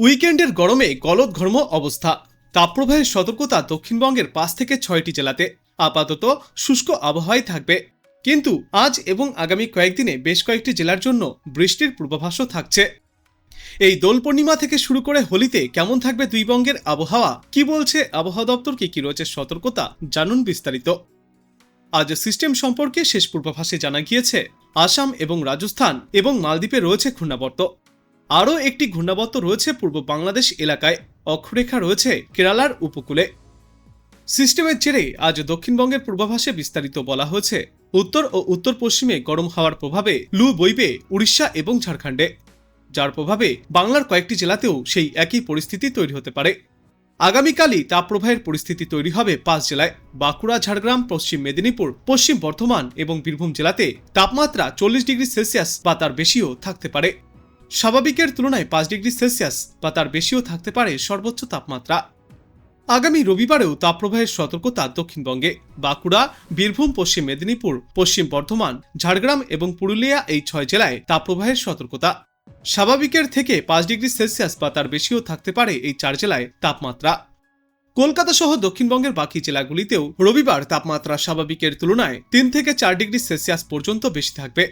উইকেন্ডের গরমে গলদঘর্ম অবস্থা। তাপপ্রবাহের সতর্কতা দক্ষিণবঙ্গের পাঁচ থেকে ছয়টি জেলাতে। আপাতত শুষ্ক আবহাওয়াই থাকবে। কিন্তু আজ এবং আগামী কয়েকদিনে বেশ কয়েকটি জেলার জন্য বৃষ্টির পূর্বাভাসও থাকছে। এই দোল পূর্ণিমা থেকে শুরু করে হোলিতে কেমন থাকবে দুই বঙ্গের আবহাওয়া? কি বলছে আবহাওয়া দপ্তর? কি কি রয়েছে সতর্কতা? জানুন বিস্তারিত। আজ সিস্টেম সম্পর্কে শেষ পূর্বাভাসে জানা গিয়েছে, আসাম এবং রাজস্থান এবং মালদ্বীপে রয়েছে ঘূর্ণাবর্ত। আরও একটি ঘূর্ণাবর্ত রয়েছে পূর্ব বাংলাদেশ এলাকায়। অক্ষরেখা রয়েছে কেরালার উপকূলে। সিস্টেমের জেরে আজ দক্ষিণবঙ্গের পূর্বাভাসে বিস্তারিত বলা হয়েছে, উত্তর ও উত্তর পশ্চিমে গরম হাওয়ার প্রভাবে লু বইবে উড়িষ্যা এবং ঝাড়খণ্ডে। যার প্রভাবে বাংলার কয়েকটি জেলাতেও সেই একই পরিস্থিতি তৈরি হতে পারে। আগামীকালই তাপপ্রবাহের পরিস্থিতি তৈরি হবে পাঁচ জেলায়, বাঁকুড়া, ঝাড়গ্রাম, পশ্চিম মেদিনীপুর, পশ্চিম বর্ধমান এবং বীরভূম জেলাতে তাপমাত্রা চল্লিশ ডিগ্রি সেলসিয়াস বা তার বেশিও থাকতে পারে। স্বাভাবিকের তুলনায় পাঁচ ডিগ্রি সেলসিয়াস বা তার বেশিও থাকতে পারে সর্বোচ্চ তাপমাত্রা। আগামী রবিবারেও তাপপ্রবাহের সতর্কতা দক্ষিণবঙ্গে। বাঁকুড়া, বীরভূম, পশ্চিম মেদিনীপুর, পশ্চিম বর্ধমান, ঝাড়গ্রাম এবং পুরুলিয়া এই ছয় জেলায় তাপপ্রবাহের সতর্কতা। স্বাভাবিকের থেকে পাঁচ ডিগ্রি সেলসিয়াস বা তার বেশিও থাকতে পারে এই চার জেলায় তাপমাত্রা। কলকাতা সহ দক্ষিণবঙ্গের বাকি জেলাগুলিতেও রবিবার তাপমাত্রা স্বাভাবিকের তুলনায় তিন থেকে চার ডিগ্রি সেলসিয়াস পর্যন্ত বেশি থাকবে।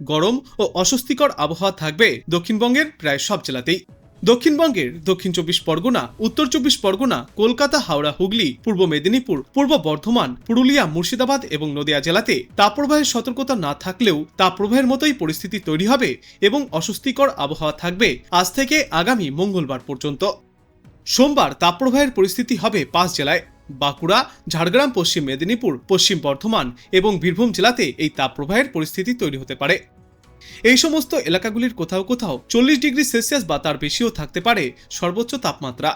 গরম ও অস্বস্তিকর আবহাওয়া থাকবে দক্ষিণবঙ্গের প্রায় সব জেলাতেই। দক্ষিণবঙ্গের দক্ষিণ চব্বিশ পরগনা, উত্তর চব্বিশ পরগনা, কলকাতা, হাওড়া, হুগলি, পূর্ব মেদিনীপুর, পূর্ব বর্ধমান, পুরুলিয়া, মুর্শিদাবাদ এবং নদিয়া জেলাতে তাপপ্রবাহের সতর্কতা না থাকলেও তাপপ্রবাহের মতোই পরিস্থিতি তৈরি হবে এবং অস্বস্তিকর আবহাওয়া থাকবে আজ থেকে আগামী মঙ্গলবার পর্যন্ত। সোমবার তাপপ্রবাহের পরিস্থিতি হবে পাঁচ জেলায়। বাঁকুড়া, ঝাড়গ্রাম, পশ্চিম মেদিনীপুর, পশ্চিম বর্ধমান এবং বীরভূম জেলাতে এই তাপপ্রবাহের পরিস্থিতি তৈরি হতে পারে। এই সমস্ত এলাকাগুলির কোথাও কোথাও চল্লিশ ডিগ্রি সেলসিয়াস বা তার বেশিও থাকতে পারে সর্বোচ্চ তাপমাত্রা।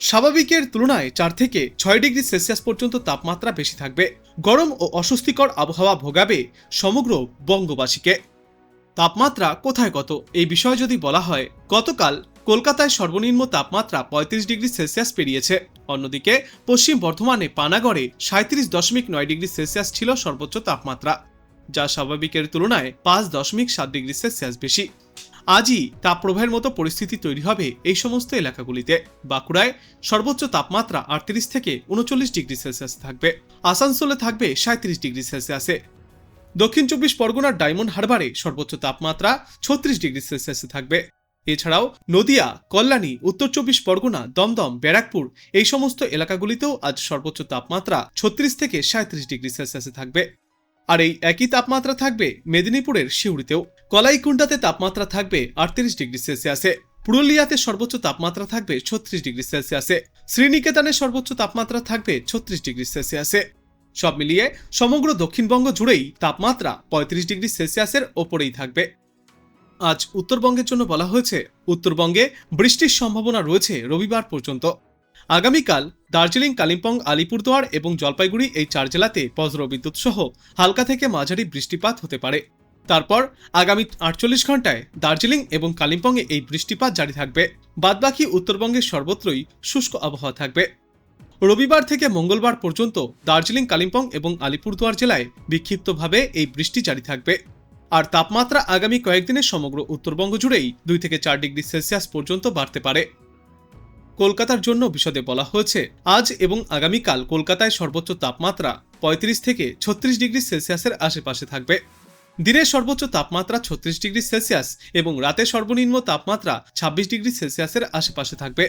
স্বাভাবিকের তুলনায় চার থেকে ছয় ডিগ্রি সেলসিয়াস পর্যন্ত তাপমাত্রা বেশি থাকবে। গরম ও অস্বস্তিকর আবহাওয়া ভোগাবে সমগ্র বঙ্গবাসীকে। তাপমাত্রা কোথায় কত? এই বিষয়ে যদি বলা হয়, গতকাল কলকাতায় সর্বনিম্ন তাপমাত্রা পঁয়ত্রিশ ডিগ্রি সেলসিয়াস পেরিয়েছে। অন্যদিকে, পশ্চিম বর্ধমানে পানাগড়ে সাঁত্রিশ দশমিক নয় ডিগ্রি সেলসিয়াস ছিল সর্বোচ্চ তাপমাত্রা, যা স্বাভাবিকের তুলনায় পাঁচ দশমিক সাত ডিগ্রি সেলসিয়াস বেশি। আজই তাপপ্রবাহের মতো পরিস্থিতি তৈরি হবে এই সমস্ত এলাকাগুলিতে। বাঁকুড়ায় সর্বোচ্চ তাপমাত্রা আটত্রিশ থেকে উনচল্লিশ ডিগ্রি সেলসিয়াস থাকবে। আসানসোলে থাকবে সাঁত্রিশ ডিগ্রি সেলসিয়াসে। দক্ষিণ চব্বিশ পরগনার ডায়মন্ড হারবারে সর্বোচ্চ তাপমাত্রা ছত্রিশ ডিগ্রি সেলসিয়াসে থাকবে। এছাড়াও নদিয়া, কল্যাণী, উত্তর চব্বিশ পরগনা, দমদম, ব্যারাকপুর এই সমস্ত এলাকাগুলিতেও আজ সর্বোচ্চ তাপমাত্রা ছত্রিশ থেকে সাঁত্রিশ ডিগ্রি সেলসিয়াসে থাকবে। আর এই একই তাপমাত্রা থাকবে মেদিনীপুরের শিউড়িতেও। কলাইকুণ্ডাতে তাপমাত্রা থাকবে আটত্রিশ ডিগ্রি সেলসিয়াসে। পুরুলিয়াতে সর্বোচ্চ তাপমাত্রা থাকবে ছত্রিশ ডিগ্রি সেলসিয়াসে। শ্রীনিকেতনে সর্বোচ্চ তাপমাত্রা থাকবে ছত্রিশ ডিগ্রি সেলসিয়াসে। সব মিলিয়ে সমগ্র দক্ষিণবঙ্গ জুড়েই তাপমাত্রা পঁয়ত্রিশ ডিগ্রি সেলসিয়াসের ওপরেই থাকবে। আজ উত্তরবঙ্গের জন্য বলা হয়েছে, উত্তরবঙ্গে বৃষ্টির সম্ভাবনা রয়েছে রবিবার পর্যন্ত। আগামীকাল দার্জিলিং, কালিম্পং, আলিপুরদুয়ার এবং জলপাইগুড়ি এই চার জেলাতে বজ্রবিদ্যুৎ সহ হালকা থেকে মাঝারি বৃষ্টিপাত হতে পারে। তারপর আগামী আটচল্লিশ ঘন্টায় দার্জিলিং এবং কালিম্পংয়ে এই বৃষ্টিপাত জারি থাকবে। বাদবাকি উত্তরবঙ্গের সর্বত্রই শুষ্ক আবহাওয়া থাকবে। রবিবার থেকে মঙ্গলবার পর্যন্ত দার্জিলিং, কালিম্পং এবং আলিপুরদুয়ার জেলায় বিক্ষিপ্তভাবে এই বৃষ্টি জারি থাকবে। আর তাপমাত্রা আগামী কয়েকদিনে সমগ্র উত্তরবঙ্গ জুড়েই দুই থেকে চার ডিগ্রি সেলসিয়াস পর্যন্ত বাড়তে পারে। কলকাতার জন্য বিশদে বলা হয়েছে, আজ এবং আগামীকাল কলকাতায় সর্বোচ্চ তাপমাত্রা পঁয়ত্রিশ থেকে ছত্রিশ ডিগ্রি সেলসিয়াসের আশেপাশে থাকবে। দিনের সর্বোচ্চ তাপমাত্রা ছত্রিশ ডিগ্রি সেলসিয়াস এবং রাতে সর্বনিম্ন তাপমাত্রা ছাব্বিশ ডিগ্রি সেলসিয়াসের আশেপাশে থাকবে।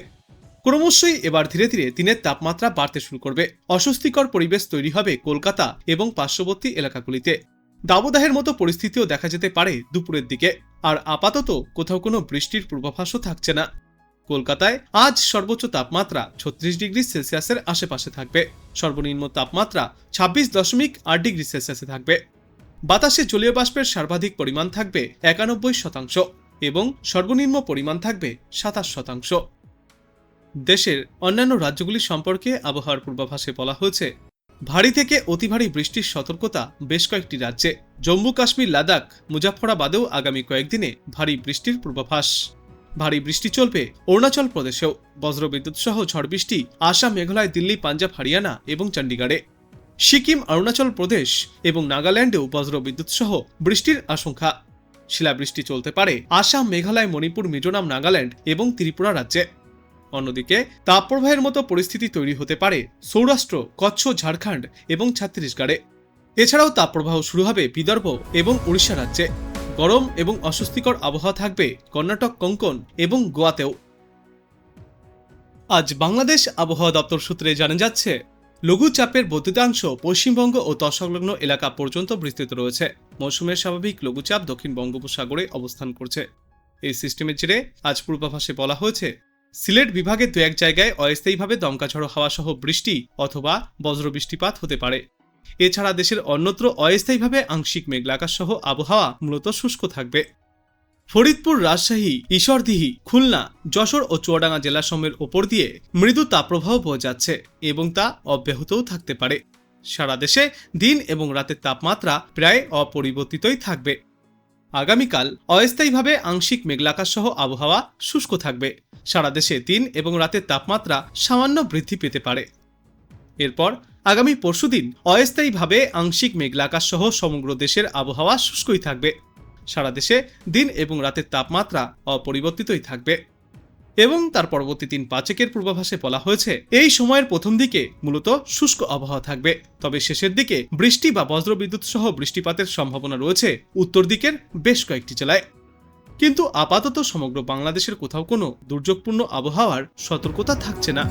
ক্রমশই এবার ধীরে ধীরে দিনের তাপমাত্রা বাড়তে শুরু করবে। অস্বস্তিকর পরিবেশ তৈরি হবে কলকাতা এবং পার্শ্ববর্তী এলাকাগুলিতে। দাবদাহের মতো পরিস্থিতিও দেখা যেতে পারে দুপুরের দিকে। আর আপাতত কোথাও কোনো বৃষ্টির পূর্বাভাসও থাকছে না। কলকাতায় আজ সর্বোচ্চ তাপমাত্রা ছত্রিশ ডিগ্রি সেলসিয়াসের আশেপাশে থাকবে। সর্বনিম্ন তাপমাত্রা ছাব্বিশ দশমিক আট ডিগ্রি সেলসিয়াসে থাকবে। বাতাসে জলীয় বাষ্পের সর্বাধিক পরিমাণ থাকবে একানব্বই শতাংশ এবং সর্বনিম্ন পরিমাণ থাকবে সাতাশ শতাংশ। দেশের অন্যান্য রাজ্যগুলি সম্পর্কে আবহাওয়ার পূর্বাভাসে বলা হয়েছে ভারী থেকে অতি ভারী বৃষ্টির সতর্কতা বেশ কয়েকটি রাজ্যে। জম্মু কাশ্মীর, লাদাখ, মুজাফরাবাদেও আগামী কয়েকদিনে ভারী বৃষ্টির পূর্বাভাস। ভারী বৃষ্টি চলবে অরুণাচল প্রদেশেও। বজ্রবিদ্যুৎ সহ ঝড় বৃষ্টি আসাম, মেঘালয়, দিল্লি, পাঞ্জাব, হরিয়ানা এবং চণ্ডীগড়ে। সিকিম, অরুণাচল প্রদেশ এবং নাগাল্যান্ডেও বজ্রবিদ্যুৎ সহ বৃষ্টির আশঙ্কা। শিলাবৃষ্টি চলতে পারে আসাম, মেঘালয়, মণিপুর, মিজোরাম, নাগাল্যান্ড এবং ত্রিপুরা রাজ্যে। অন্যদিকে তাপপ্রবাহের মতো পরিস্থিতি তৈরি হতে পারে সৌরাষ্ট্র, কচ্ছ, ঝাড়খণ্ড এবং ছত্তিশগড়ে। এছাড়াও তাপপ্রবাহ শুরু হবে বিদর্ভ এবং উড়িষ্যা রাজ্যে। গরম এবং অস্বস্তিকর আবহাওয়া থাকবে কর্ণাটক, কঙ্কন এবং গোয়াতেও। আজ বাংলাদেশ আবহাওয়া দপ্তর সূত্রে জানা যাচ্ছে লঘুচাপের বর্ধিতাংশ পশ্চিমবঙ্গ ও তৎসংলগ্ন এলাকা পর্যন্ত বিস্তৃত রয়েছে। মৌসুমের স্বাভাবিক লঘুচাপ দক্ষিণ বঙ্গোপসাগরে অবস্থান করছে। এই সিস্টেমের জেরে আজ পূর্বাভাসে বলা হয়েছে সিলেট বিভাগে দু এক জায়গায় অস্থায়ীভাবে দমকা ঝড়ো হাওয়া সহ বৃষ্টি অথবা বজ্রবৃষ্টিপাত হতে পারে। এছাড়া দেশের অন্যত্র অস্থায়ীভাবে আংশিক মেঘলাকাশ সহ আবহাওয়া মূলত শুষ্ক থাকবে। ফরিদপুর রাজশাহী ঈশ্বরদিহি খুলনা, যশোর ও চুয়াডাঙ্গা জেলাসমূহের ওপর দিয়ে মৃদু তাপপ্রবাহ বয়ে যাচ্ছে এবং তা অব্যাহতও থাকতে পারে। সারা দেশে দিন এবং রাতের তাপমাত্রা প্রায় অপরিবর্তিতই থাকবে। আগামীকাল অস্থায়ীভাবে আংশিক মেঘলাকাশ সহ আবহাওয়া শুষ্ক থাকবে। সারা দেশে দিন এবং রাতের তাপমাত্রা সামান্য বৃদ্ধি পেতে পারে। এরপর আগামী পরশুদিন অস্থায়ীভাবে আংশিক মেঘলাকাশ সহ সমগ্র দেশের আবহাওয়া শুষ্কই থাকবে। সারা দেশে দিন এবং রাতের তাপমাত্রা অপরিবর্তিতই থাকবে। এবং তার পরবর্তী দিন পাচেকের পূর্বাভাসে বলা হয়েছে, এই সময়ের প্রথম দিকে মূলত শুষ্ক আবহাওয়া থাকবে। তবে শেষের দিকে বৃষ্টি বা বজ্রবিদ্যুৎ সহ বৃষ্টিপাতের সম্ভাবনা রয়েছে। উত্তর দিকের বেশ কয়েকটি জেলায়। কিন্তু আপাতত সমগ্র বাংলাদেশের কোথাও কোনো দুর্যোগপূর্ণ আবহাওয়ার সতর্কতা থাকছে না।